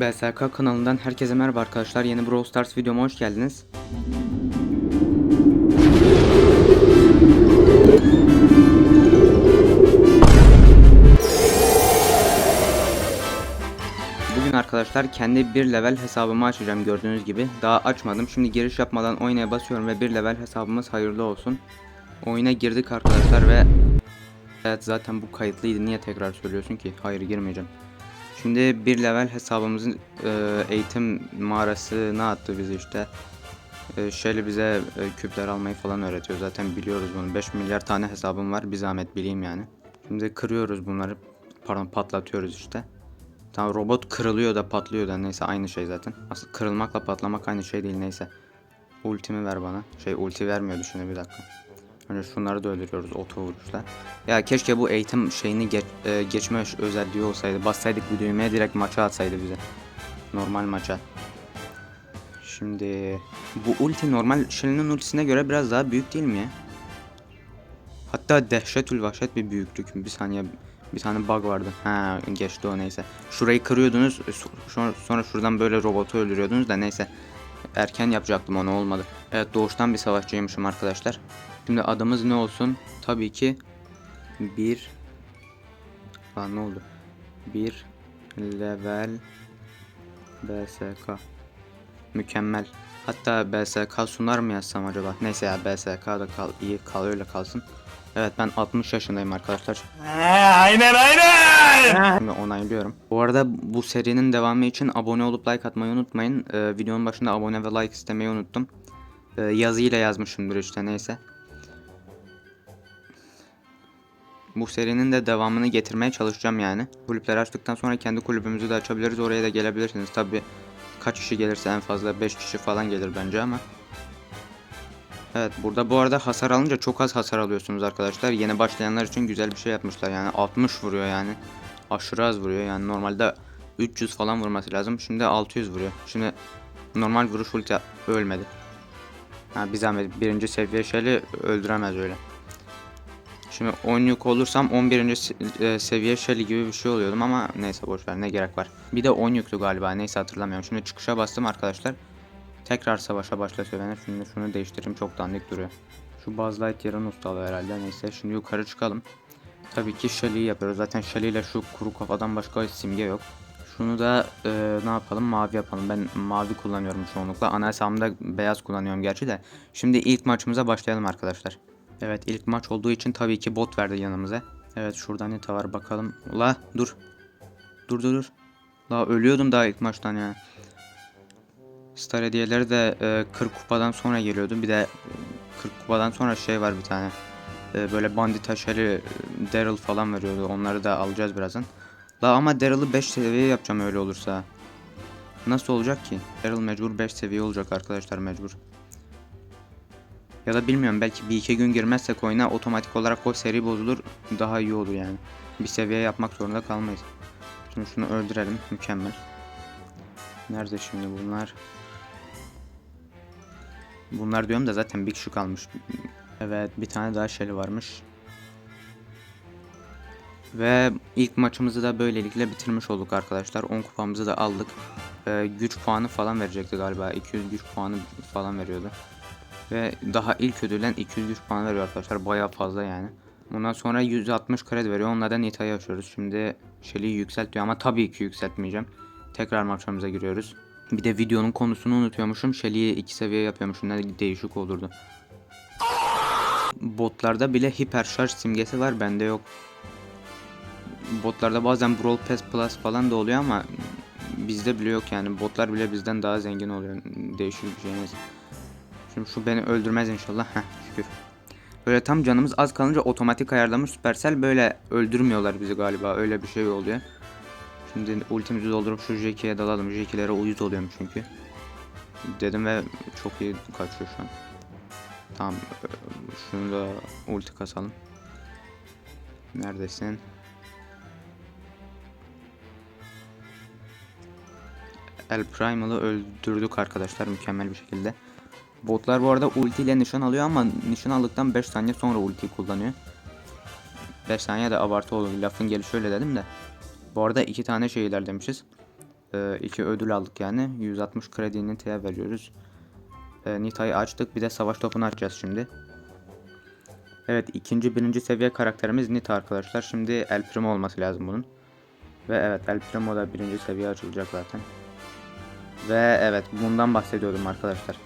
BSK kanalından herkese merhaba arkadaşlar. Yeni Brawl Stars videoma hoş geldiniz. Bugün arkadaşlar kendi bir level hesabımı açacağım gördüğünüz gibi. Daha açmadım. Şimdi giriş yapmadan oynaya basıyorum ve bir level hesabımız hayırlı olsun. Oyuna girdik arkadaşlar ve Evet zaten bu kayıtlıydı. Niye tekrar söylüyorsun ki? Hayır girmeyeceğim. Şimdi bir level hesabımızın e, eğitim mağarasına attı bizi işte. E, şöyle bize e, küpler almayı falan öğretiyor. Zaten biliyoruz bunu. 5 milyar tane hesabım var. Bir zahmet bileyim yani. Şimdi kırıyoruz bunları. Pardon patlatıyoruz işte. Tamam robot kırılıyor da patlıyor da neyse aynı şey zaten. Aslında kırılmakla patlamak aynı şey değil neyse. Ultimi ver bana. Şey ulti vermiyordu şimdi bir dakika. Önce şunları da öldürüyoruz oto vuruşla. Ya keşke bu eğitim şeyini geç, e, geçme özelliği olsaydı. Bassaydık bu düğmeye direkt maça atsaydı bize. Normal maça. Şimdi bu ulti normal Shelly'nin ultisine göre biraz daha büyük değil mi? Hatta dehşetül vahşet bir büyüklük. Bir saniye bir tane bug vardı. Ha geçti o neyse. Şurayı kırıyordunuz sonra, sonra şuradan böyle robotu öldürüyordunuz da neyse. Erken yapacaktım onu olmadı. Evet doğuştan bir savaşçıymışım arkadaşlar. Şimdi adımız ne olsun? Tabii ki bir Lan ne oldu? Bir level BSK Mükemmel. Hatta BSK sunar mı yazsam acaba? Neyse ya BSK da kal iyi kal öyle kalsın. Evet ben 60 yaşındayım arkadaşlar. aynen aynen. Şimdi onaylıyorum. Bu arada bu serinin devamı için abone olup like atmayı unutmayın. Ee, videonun başında abone ve like istemeyi unuttum. Ee, yazıyla yazmışımdır işte neyse. Bu serinin de devamını getirmeye çalışacağım yani. Kulüpleri açtıktan sonra kendi kulübümüzü de açabiliriz. Oraya da gelebilirsiniz. Tabi kaç kişi gelirse en fazla 5 kişi falan gelir bence ama. Evet burada bu arada hasar alınca çok az hasar alıyorsunuz arkadaşlar. Yeni başlayanlar için güzel bir şey yapmışlar yani 60 vuruyor yani. Aşırı az vuruyor yani normalde 300 falan vurması lazım. Şimdi 600 vuruyor. Şimdi normal vuruş ulti ölmedi. Ha bir zahmet birinci seviye şeyle öldüremez öyle. Şimdi 10 yük olursam 11. se- e, seviye Shelly gibi bir şey oluyordum ama neyse boşver ne gerek var. Bir de 10 yüklü galiba neyse hatırlamıyorum. Şimdi çıkışa bastım arkadaşlar. Tekrar savaşa başlatıyor beni. Şimdi şunu değiştireyim çok dandik duruyor. Şu Buzz Lightyear'ın ustalığı herhalde neyse şimdi yukarı çıkalım. Tabii ki Shelly'yi yapıyoruz. Zaten Shelly ile şu kuru kafadan başka simge yok. Şunu da e, ne yapalım mavi yapalım. Ben mavi kullanıyorum çoğunlukla. Ana hesabımda beyaz kullanıyorum gerçi de. Şimdi ilk maçımıza başlayalım arkadaşlar. Evet ilk maç olduğu için tabii ki bot verdi yanımıza. Evet şurada ne var bakalım. La dur. Dur dur dur. La ölüyordum daha ilk maçtan ya. Star hediyeleri de e, 40 kupadan sonra geliyordu. Bir de e, 40 kupadan sonra şey var bir tane. E, böyle bandita Shelly, e, Daryl falan veriyordu. Onları da alacağız birazdan. La ama Daryl'ı 5 seviye yapacağım öyle olursa. Nasıl olacak ki? Daryl mecbur 5 seviye olacak arkadaşlar mecbur. Ya da bilmiyorum belki bir iki gün girmezsek oyuna otomatik olarak o seri bozulur. Daha iyi olur yani. Bir seviye yapmak zorunda kalmayız. Şimdi şunu öldürelim. Mükemmel. Nerede şimdi bunlar? Bunlar diyorum da zaten bir kişi kalmış. Evet bir tane daha Shelly varmış. Ve ilk maçımızı da böylelikle bitirmiş olduk arkadaşlar. 10 kupamızı da aldık. Ee, güç puanı falan verecekti galiba. 200 güç puanı falan veriyordu. Ve daha ilk ödülden 200 güç puanı veriyor arkadaşlar. Bayağı fazla yani. Bundan sonra 160 kredi veriyor. Onlardan Nita'yı açıyoruz. Şimdi Shelly'yi yükselt diyor ama tabii ki yükseltmeyeceğim. Tekrar maçlarımıza giriyoruz. Bir de videonun konusunu unutuyormuşum. Shelly'yi 2 seviye yapıyormuşum. Ne değişik olurdu. Botlarda bile hiper şarj simgesi var. Bende yok. Botlarda bazen Brawl Pass Plus falan da oluyor ama bizde bile yok yani. Botlar bile bizden daha zengin oluyor. Değişik bir şey neyse. Şimdi şu beni öldürmez inşallah. Heh şükür. Böyle tam canımız az kalınca otomatik ayarlamış Supercell böyle öldürmüyorlar bizi galiba. Öyle bir şey oluyor. Şimdi ultimizi doldurup şu Jackie'ye dalalım. Jackie'lere uyuz oluyorum çünkü. Dedim ve çok iyi kaçıyor şu an. Tamam. e, Şunu da ulti kasalım. Neredesin? El Primal'ı öldürdük arkadaşlar mükemmel bir şekilde. Botlar bu arada ulti ile nişan alıyor ama nişan aldıktan 5 saniye sonra ultiyi kullanıyor. 5 saniye de abartı olur. Lafın gelişi öyle dedim de. Bu arada iki tane şey ilerlemişiz. e, iki ödül aldık yani. 160 krediyi Nita'ya veriyoruz. E, Nita'yı açtık. Bir de savaş topunu açacağız şimdi. Evet ikinci birinci seviye karakterimiz Nita arkadaşlar. Şimdi El Primo olması lazım bunun. Ve evet El Primo da birinci seviye açılacak zaten. Ve evet bundan bahsediyordum arkadaşlar.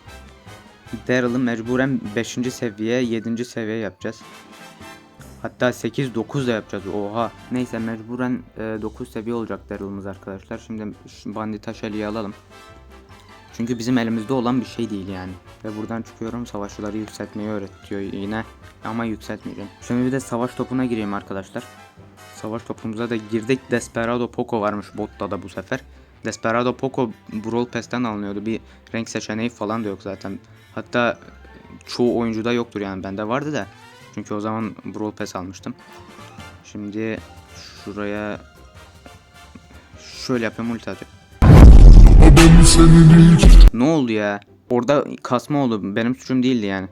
Daryl'ı mecburen 5. seviye 7. seviye yapacağız. Hatta 8-9 da yapacağız. Oha. Neyse mecburen 9 seviye olacak Daryl'ımız arkadaşlar. Şimdi Bandita Shelly'yi alalım. Çünkü bizim elimizde olan bir şey değil yani. Ve buradan çıkıyorum savaşçıları yükseltmeyi öğretiyor yine. Ama yükseltmeyeceğim. Şimdi bir de savaş topuna gireyim arkadaşlar. Savaş topumuza da girdik. Desperado Poco varmış botta da bu sefer. Desperado Poco Brawl Pass'ten alınıyordu. Bir renk seçeneği falan da yok zaten. Hatta çoğu oyuncuda yoktur yani. Bende vardı da. Çünkü o zaman Brawl Pass almıştım. Şimdi şuraya şöyle yapayım ulti atacağım. Ne oldu ya? Orada kasma oldu. Benim suçum değildi yani.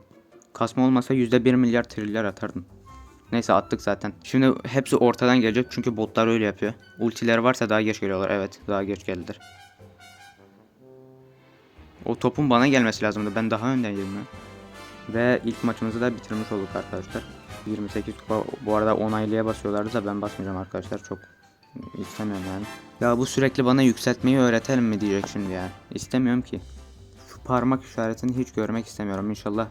Kasma olmasa %1 milyar trilyar atardım. Neyse attık zaten. Şimdi hepsi ortadan gelecek çünkü botlar öyle yapıyor. Ultiler varsa daha geç geliyorlar. Evet daha geç geldiler. O topun bana gelmesi lazımdı. Ben daha öndeydim ya. Ve ilk maçımızı da bitirmiş olduk arkadaşlar. 28 kupa bu arada onaylıya basıyorlardı da ben basmayacağım arkadaşlar. Çok istemiyorum yani. Ya bu sürekli bana yükseltmeyi öğretelim mi diyecek şimdi ya. İstemiyorum ki. Parmak işaretini hiç görmek istemiyorum. İnşallah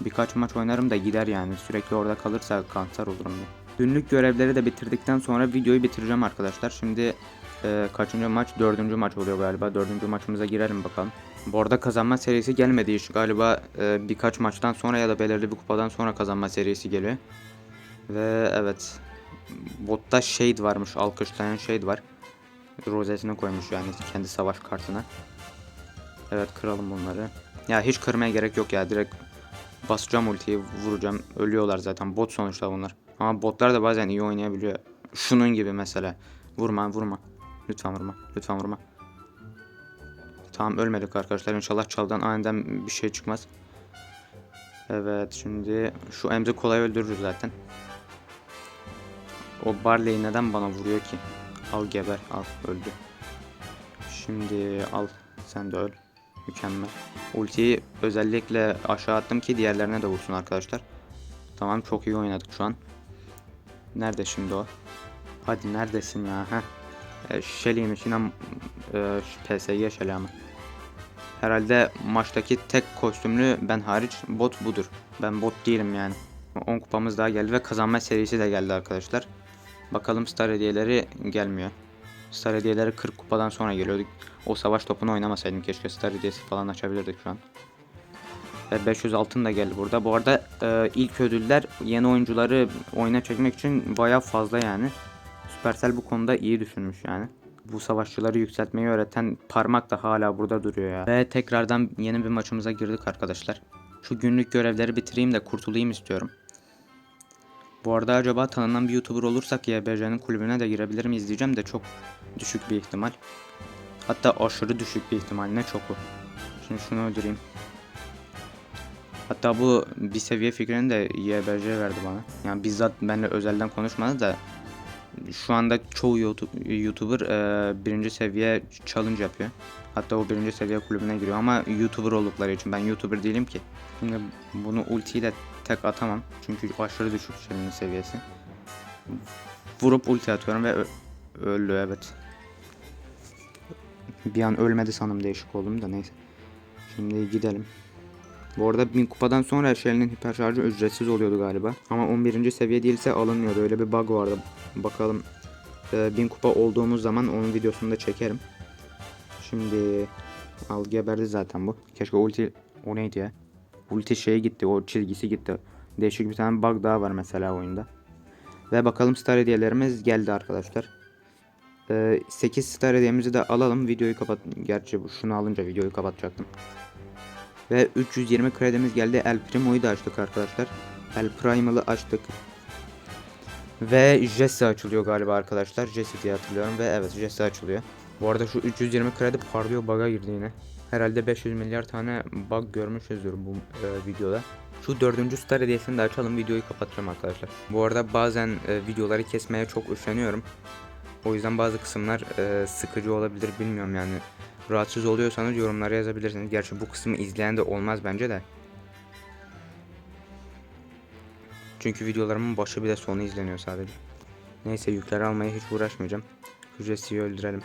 birkaç maç oynarım da gider yani. Sürekli orada kalırsa kanser olurum. Günlük görevleri de bitirdikten sonra videoyu bitireceğim arkadaşlar. Şimdi e, kaçıncı maç? Dördüncü maç oluyor galiba. Dördüncü maçımıza girelim bakalım. Bu arada kazanma serisi gelmedi hiç. Galiba e, birkaç maçtan sonra ya da belirli bir kupadan sonra kazanma serisi geliyor. Ve evet. Botta Shade varmış. Alkışlayan Shade var. Rozetine koymuş yani kendi savaş kartına. Evet kıralım bunları. Ya hiç kırmaya gerek yok ya. Direkt basacağım ultiyi vuracağım. Ölüyorlar zaten. Bot sonuçta bunlar. Ama botlar da bazen iyi oynayabiliyor. Şunun gibi mesela. Vurma vurma. Lütfen vurma. Lütfen vurma. Tamam ölmedik arkadaşlar. İnşallah çaldan aniden bir şey çıkmaz. Evet şimdi şu Emzi kolay öldürürüz zaten. O Barley neden bana vuruyor ki? Al geber al öldü. Şimdi al sen de öl. Mükemmel. Ultiyi özellikle aşağı attım ki diğerlerine de vursun arkadaşlar. Tamam çok iyi oynadık şu an. Nerede şimdi o? Hadi neredesin ya? Heh. E, Shelly'miş yine e, PSG ama. Herhalde maçtaki tek kostümlü ben hariç bot budur. Ben bot değilim yani. 10 kupamız daha geldi ve kazanma serisi de geldi arkadaşlar. Bakalım star hediyeleri gelmiyor. Star hediyeleri 40 kupadan sonra geliyordu. O savaş topunu oynamasaydım keşke star hediyesi falan açabilirdik şu an. Ve 500 altın da geldi burada. Bu arada e, ilk ödüller yeni oyuncuları oyuna çekmek için baya fazla yani. Supercell bu konuda iyi düşünmüş yani. Bu savaşçıları yükseltmeyi öğreten parmak da hala burada duruyor ya. Ve tekrardan yeni bir maçımıza girdik arkadaşlar. Şu günlük görevleri bitireyim de kurtulayım istiyorum. Bu arada acaba tanınan bir YouTuber olursak YBC'nin kulübüne de girebilir miyiz diyeceğim de çok düşük bir ihtimal. Hatta aşırı düşük bir ihtimal ne çok o. Şimdi şunu öldüreyim. Hatta bu bir seviye fikrini de YBC verdi bana. Yani bizzat benimle özelden konuşmadı da şu anda çoğu YouTube, YouTuber e, birinci seviye challenge yapıyor. Hatta o birinci seviye kulübüne giriyor ama YouTuber oldukları için ben YouTuber değilim ki. Şimdi bunu ultiyle tek atamam çünkü aşırı düşük şeyin seviyesi. Vurup ulti atıyorum ve öldü evet. Bir an ölmedi sanırım değişik oldum da neyse. Şimdi gidelim. Bu arada 1000 kupadan sonra Shell'in hiper şarjı ücretsiz oluyordu galiba. Ama 11. seviye değilse alınmıyordu. Öyle bir bug vardı. Bakalım. Ee, 1000 kupa olduğumuz zaman onun videosunu da çekerim. Şimdi al geberdi zaten bu. Keşke ulti o neydi ya? Ulti şeye gitti. O çizgisi gitti. Değişik bir tane bug daha var mesela oyunda. Ve bakalım star hediyelerimiz geldi arkadaşlar. Ee, 8 star hediyemizi de alalım. Videoyu kapat. Gerçi şunu alınca videoyu kapatacaktım. Ve 320 kredimiz geldi. El Primo'yu da açtık arkadaşlar. El Primal'ı açtık. Ve Jesse açılıyor galiba arkadaşlar. Jesse diye hatırlıyorum ve evet Jesse açılıyor. Bu arada şu 320 kredi parlıyor bug'a girdi yine. Herhalde 500 milyar tane bug görmüşüzdür bu e, videoda. Şu dördüncü star hediyesini de açalım videoyu kapatacağım arkadaşlar. Bu arada bazen e, videoları kesmeye çok üşeniyorum. O yüzden bazı kısımlar e, sıkıcı olabilir bilmiyorum yani. Rahatsız oluyorsanız yorumlara yazabilirsiniz. Gerçi bu kısmı izleyen de olmaz bence de. Çünkü videolarımın başı bir de sonu izleniyor sadece. Neyse yükleri almaya hiç uğraşmayacağım. Hücresiyi öldürelim.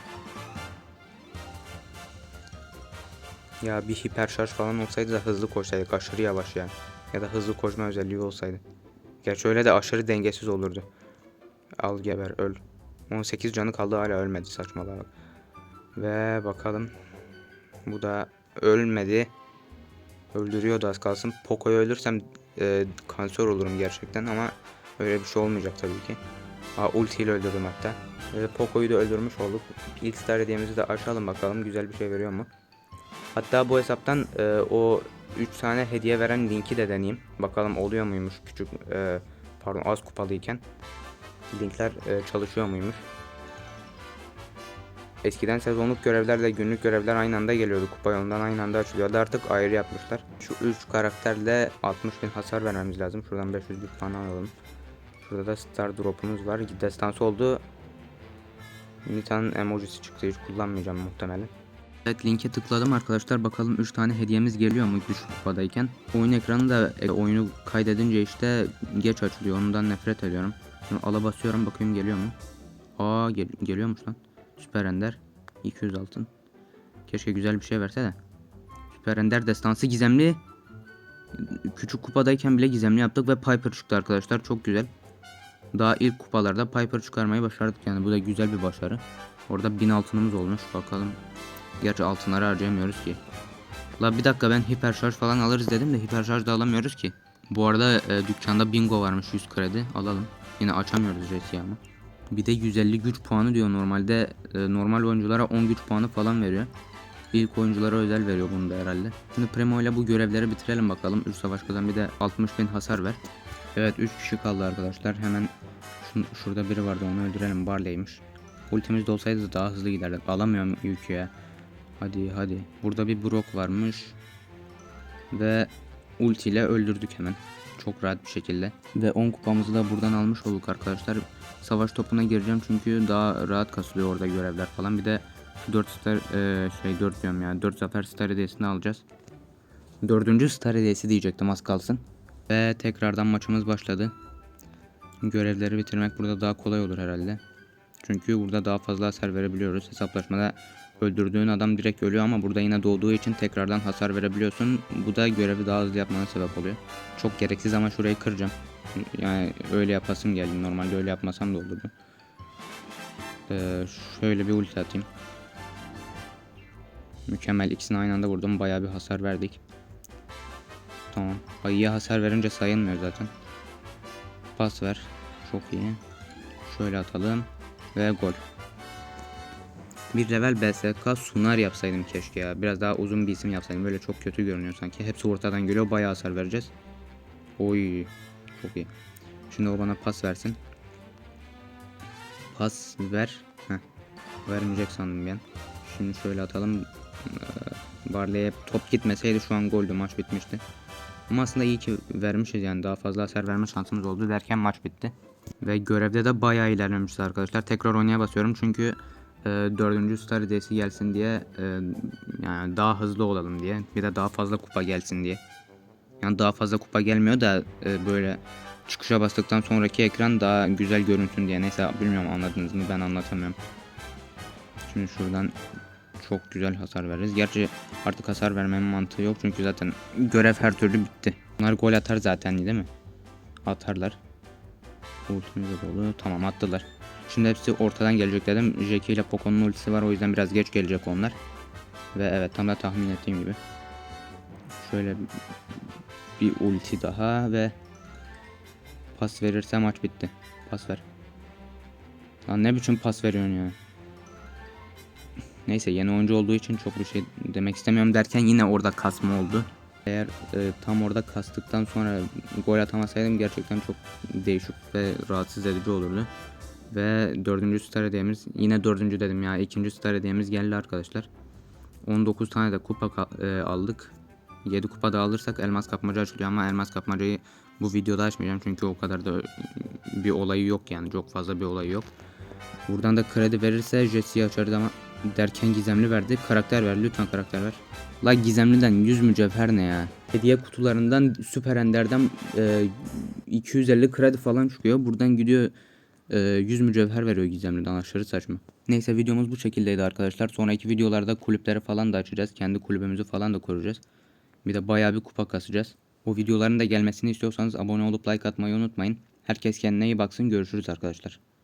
Ya bir hiper şarj falan olsaydı da hızlı koşsaydık aşırı yavaş yani. Ya da hızlı koşma özelliği olsaydı. Gerçi öyle de aşırı dengesiz olurdu. Al geber öl. 18 canı kaldı hala ölmedi saçmalığa bak. Ve bakalım. Bu da ölmedi. Öldürüyordu az kalsın. Poco'yu öldürsem e, kanser olurum gerçekten ama öyle bir şey olmayacak tabii ki. Aa, ulti ile öldürdüm hatta. E, Poco'yu da öldürmüş olduk. İlk star hediyemizi de açalım bakalım güzel bir şey veriyor mu? Hatta bu hesaptan e, o 3 tane hediye veren linki de deneyeyim. Bakalım oluyor muymuş küçük e, pardon az kupalıyken. Linkler e, çalışıyor muymuş? Eskiden sezonluk görevlerle günlük görevler aynı anda geliyordu. Kupa yolundan aynı anda açılıyordu. Artık ayrı yapmışlar. Şu 3 karakterle 60 bin hasar vermemiz lazım. Şuradan 500 bin falan alalım. Şurada da star drop'umuz var. Destansı oldu. Nita'nın emojisi çıktı. Hiç kullanmayacağım muhtemelen. Evet linke tıkladım arkadaşlar. Bakalım 3 tane hediyemiz geliyor mu düşük kupadayken. Oyun ekranı da e, oyunu kaydedince işte geç açılıyor. Ondan nefret ediyorum. Şimdi ala basıyorum bakayım geliyor mu? Aa gel geliyormuş lan. Süper Ender 200 altın. Keşke güzel bir şey verse de. Süper Ender destansı gizemli. Küçük kupadayken bile gizemli yaptık ve Piper çıktı arkadaşlar. Çok güzel. Daha ilk kupalarda Piper çıkarmayı başardık yani bu da güzel bir başarı. Orada 1000 altınımız olmuş bakalım. Gerçi altınları harcayamıyoruz ki. La bir dakika ben hiper şarj falan alırız dedim de hiper şarj da alamıyoruz ki. Bu arada e, dükkanda bingo varmış 100 kredi alalım. Yine açamıyoruz resi. Bir de 150 güç puanı diyor normalde e, normal oyunculara 10 güç puanı falan veriyor. İlk oyunculara özel veriyor bunu da herhalde. Şimdi Primo ile bu görevleri bitirelim bakalım. 3 savaş kazan bir de 60 bin hasar ver. Evet 3 kişi kaldı arkadaşlar. Hemen şun- şurada biri vardı onu öldürelim. Barley'miş. Ultimiz de olsaydı daha hızlı giderdik. Alamıyorum yükü ya. Hadi hadi. Burada bir Brock varmış. Ve ulti ile öldürdük hemen. Çok rahat bir şekilde. Ve 10 kupamızı da buradan almış olduk arkadaşlar. Savaş topuna gireceğim çünkü daha rahat kasılıyor orada görevler falan. Bir de 4 star e, şey 4 diyorum ya. 4 zafer star hediyesini alacağız. Dördüncü star hediyesi diyecektim az kalsın. Ve tekrardan maçımız başladı. Görevleri bitirmek burada daha kolay olur herhalde. Çünkü burada daha fazla hasar verebiliyoruz. Hesaplaşmada öldürdüğün adam direkt ölüyor ama burada yine doğduğu için tekrardan hasar verebiliyorsun. Bu da görevi daha hızlı yapmana sebep oluyor. Çok gereksiz ama şurayı kıracağım. Yani öyle yapasım geldi. Normalde öyle yapmasam da olurdu. Ee, şöyle bir ulti atayım. Mükemmel ikisini aynı anda vurdum. Bayağı bir hasar verdik. Tamam. Ayıya hasar verince sayılmıyor zaten. Pas ver. Çok iyi. Şöyle atalım. Ve gol. Bir level BSK sunar yapsaydım keşke ya. Biraz daha uzun bir isim yapsaydım. Böyle çok kötü görünüyor sanki. Hepsi ortadan geliyor. Bayağı hasar vereceğiz. Oy. Çok iyi. Şimdi o bana pas versin. Pas ver. Heh. Vermeyecek sandım ben. Şimdi şöyle atalım. Ee, Barley'e top gitmeseydi şu an goldü. Maç bitmişti. Ama aslında iyi ki vermişiz yani. Daha fazla hasar verme şansımız oldu derken maç bitti. Ve görevde de bayağı ilerlemişiz arkadaşlar. Tekrar oynaya basıyorum çünkü e, dördüncü star hediyesi gelsin diye e, yani daha hızlı olalım diye bir de daha fazla kupa gelsin diye. Yani daha fazla kupa gelmiyor da e, böyle çıkışa bastıktan sonraki ekran daha güzel görünsün diye. Neyse bilmiyorum anladınız mı ben anlatamıyorum. Şimdi şuradan çok güzel hasar veririz. Gerçi artık hasar vermenin mantığı yok çünkü zaten görev her türlü bitti. Bunlar gol atar zaten değil mi? Atarlar. Ultimiz dolu. Tamam attılar. Şimdi hepsi ortadan gelecek dedim. Jackie ile Poco'nun ultisi var o yüzden biraz geç gelecek onlar. Ve evet tam da tahmin ettiğim gibi. Şöyle bir ulti daha ve pas verirse maç bitti. Pas ver. Lan ne biçim pas veriyorsun ya. Neyse yeni oyuncu olduğu için çok bir şey demek istemiyorum derken yine orada kasma oldu. Eğer e, tam orada kastıktan sonra gol atamasaydım gerçekten çok değişik ve rahatsız edici olurdu. Ve dördüncü star hediyemiz yine dördüncü dedim ya ikinci star hediyemiz geldi arkadaşlar. 19 tane de kupa e, aldık. 7 kupa da alırsak elmas kapmaca açılıyor ama elmas kapmacayı bu videoda açmayacağım çünkü o kadar da bir olayı yok yani çok fazla bir olayı yok. Buradan da kredi verirse Jesse'yi açarız ama derken gizemli verdi. Karakter ver lütfen karakter ver. La gizemliden 100 mücevher ne ya? Hediye kutularından Süper Ender'den e, 250 kredi falan çıkıyor. Buradan gidiyor e, 100 mücevher veriyor gizemliden aşırı saçma. Neyse videomuz bu şekildeydi arkadaşlar. Sonraki videolarda kulüpleri falan da açacağız. Kendi kulübümüzü falan da kuracağız. Bir de bayağı bir kupa kasacağız. O videoların da gelmesini istiyorsanız abone olup like atmayı unutmayın. Herkes kendine iyi baksın. Görüşürüz arkadaşlar.